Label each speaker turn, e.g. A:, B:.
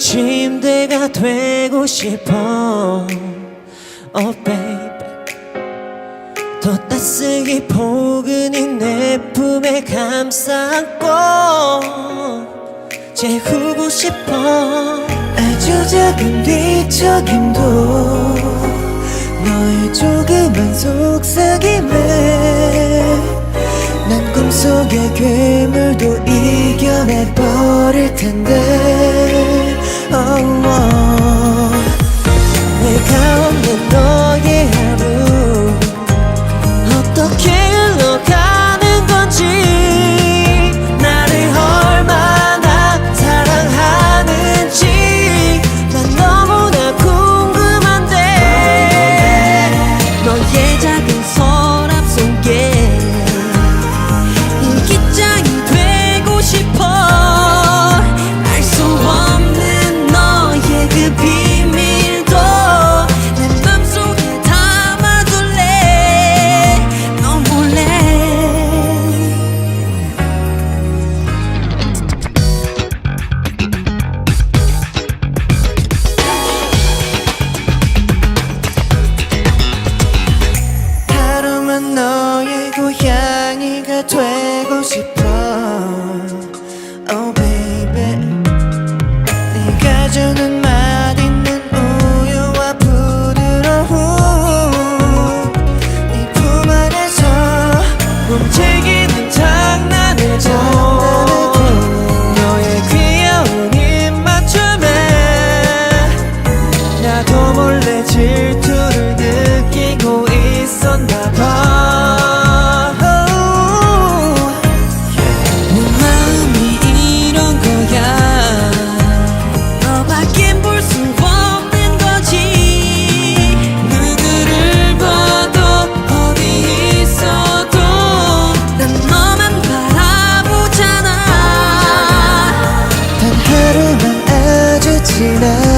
A: 침대가 되고 싶어. Oh baby 더 따스히 포근히 내 품에 감싸고 재우고 싶어.
B: 아주 작은 뒤척임도 너의 조그만 속삭임에 난 꿈속의 괴물도 이겨내버릴 텐데.
A: 조금 제기 지나